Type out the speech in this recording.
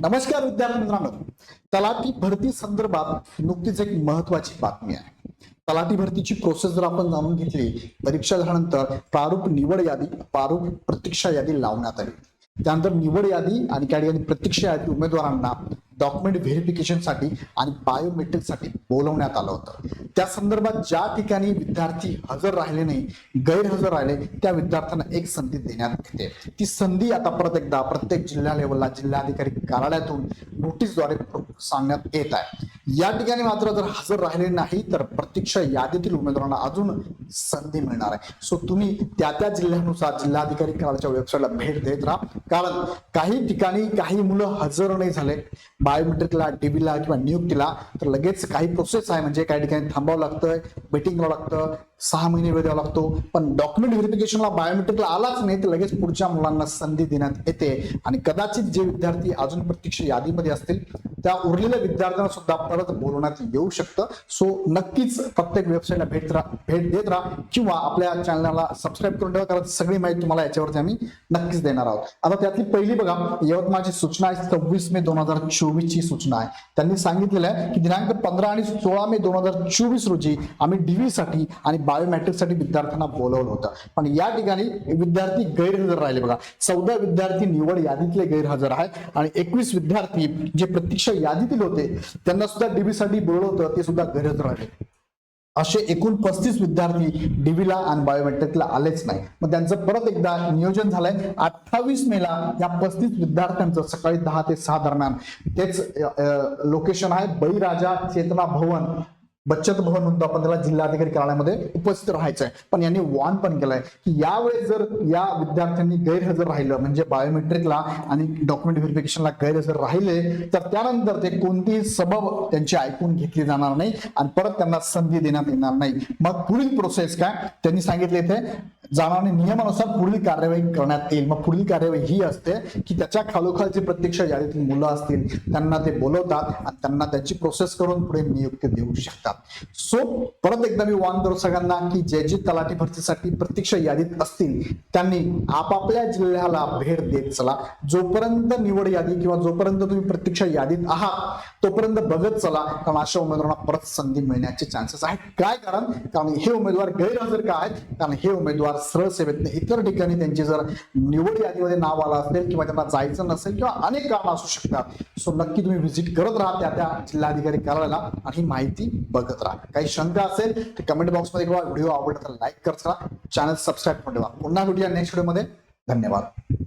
नमस्कार विद्यार्थी मित्रांनो. तलाठी भरती संदर्भात नुकतीच एक महत्वाची बातमी आहे. तलाठी भरतीची प्रोसेस जर आपण जाणून घेतली परीक्षा झाल्यानंतर प्रारूप निवड यादी प्रारूप प्रतीक्षा यादी लावण्यात आली. त्यानंतर निवड यादी आणि त्या ठिकाणी प्रतीक्षा यादी उमेदवारांना डॉक्युमेंट व्हेरिफिकेशनसाठी आणि बायोमेट्रिकसाठी बोलवण्यात आलं होतं. त्या संदर्भात ज्या ठिकाणी विद्यार्थी हजर राहिले नाही गैरहजर राहिले त्या विद्यार्थ्यांना एक संधी देण्यात येते. ती संधी आता परत एकदा प्रत्येक जिल्हा लेवलला जिल्हाधिकारी कार्यालयातून नोटीसद्वारे सांगण्यात येत आहे. या ठिकाणी मात्र जर हजर राहिले नाही तर प्रत्यक्ष यादीतील उमेदवारांना अजून संधी मिळणार आहे. सो तुम्ही त्या त्या जिल्ह्यानुसार जिल्हाधिकारी कार्यालयाच्या वेबसाईटला भेट देत राहा. कारण काही ठिकाणी काही मुलं हजर नाही झाले बायोमेट्रिकला डीबीला किंवा नियुक्तीला तर लगेच काही प्रोसेस आहे. म्हणजे काही ठिकाणी थांबावं लागतंय वेटिंग करावं लागतं सहा महिने वेळ द्यावा लागतो. पण डॉक्युमेंट व्हेरिफिकेशनला बायोमेट्रिकला आलाच नाही तर लगेच पुढच्या मुलांना संधी देण्यात येते. आणि कदाचित जे विद्यार्थी अजून प्रत्यक्ष यादीमध्ये असतील त्या उरलेल्या विद्यार्थ्यांना सुद्धा परत बोलवण्यात येऊ शकतं. सो नक्कीच प्रत्येक वेबसाईटला भेट राहा भेट देत राहा किंवा आपल्या चॅनलला सबस्क्राईब करून ठेवा कारण सगळी माहिती तुम्हाला याच्यावरती आम्ही नक्कीच देणार आहोत. आता त्यातली पहिली बघा यवतमाळची सूचना आहे सव्वीस मे दोन हजार चोवीस ची सूचना आहे. त्यांनी सांगितलेलं आहे की दिनांक पंधरा आणि सोळा मे दोन हजार चोवीस रोजी आम्ही डीव्ही साठी आणि बायोमॅट्रिकसाठी विद्यार्थ्यांना बोलवलं होतं. पण या ठिकाणी विद्यार्थी गैरहजर राहिले बघा. चौदा विद्यार्थी निवड यादीतले गैरहजर आहेत आणि एकवीस विद्यार्थी जे प्रतीक्षा यादीतील होते. त्यांना सुद्धा डीबी साठी ते सुद्धा गरज राहिले. असे एकूण पस्तीस विद्यार्थी डीबीला आणि बायोमेट्रिकला आलेच नाही. मग त्यांचं परत एकदा नियोजन झालंय. अठ्ठावीस मेला या पस्तीस विद्यार्थ्यांचं सकाळी दहा ते सहा दरम्यान तेच लोकेशन आहे. बळीराजा चेतना भवन. बचत भवन म्हणून आपण त्याला जिल्हाधिकारी कार्यालयामध्ये उपस्थित राहायचं आहे पण यांनी वॉर्न पण केलंय की यावेळेस जर या विद्यार्थ्यांनी गैरहजर राहिलं म्हणजे बायोमेट्रिकला आणि डॉक्युमेंट व्हेरिफिकेशनला गैरहजर राहिले तर त्यानंतर ते कोणतीही सबब त्यांची ऐकून घेतली जाणार नाही आणि परत त्यांना संधी देण्यात येणार नाही. मग पुढील प्रोसेस काय? त्यांनी सांगितले इथे जाणार आणि नियमानुसार पुढील कार्यवाही करण्यात येईल. मग पुढील कार्यवाही ही असते की त्याच्या खालोखाल जे प्रत्यक्ष यादीतील मुलं असतील त्यांना ते बोलवतात आणि त्यांना त्याची प्रोसेस करून पुढे नियुक्ती देऊ शकतात. सो परत एकदा मी वान करू सगळ्यांना की जे जे तलाठी भरतीसाठी प्रत्यक्ष यादीत असतील त्यांनी आपापल्या जिल्ह्याला भेट देत चला. जोपर्यंत निवड यादी किंवा जोपर्यंत तुम्ही प्रत्यक्ष यादीत आहात तोपर्यंत बघत चला. कारण अशा उमेदवारांना परत संधी मिळण्याचे चान्सेस आहेत. काय कारण? कारण हे उमेदवार गैरहजर का आहेत? कारण हे उमेदवार सरळ सेवेत इतर ठिकाणी त्यांची जर निवड यादीमध्ये नाव आलं असेल किंवा त्यांना जायचं नसेल किंवा अनेक कारण असू शकतात सो नक्की तुम्ही व्हिजिट करत राहा त्या त्या जिल्हाधिकारी कार्यालयाला आणि माहिती बघत राहा. काही शंका असेल तर कमेंट बॉक्समध्ये किंवा व्हिडिओ आवडला तर लाईक करत राहा. चॅनल सबस्क्राईब करून ठेवा. पुन्हा भेटूया नेक्स्ट व्हिडिओमध्ये धन्यवाद.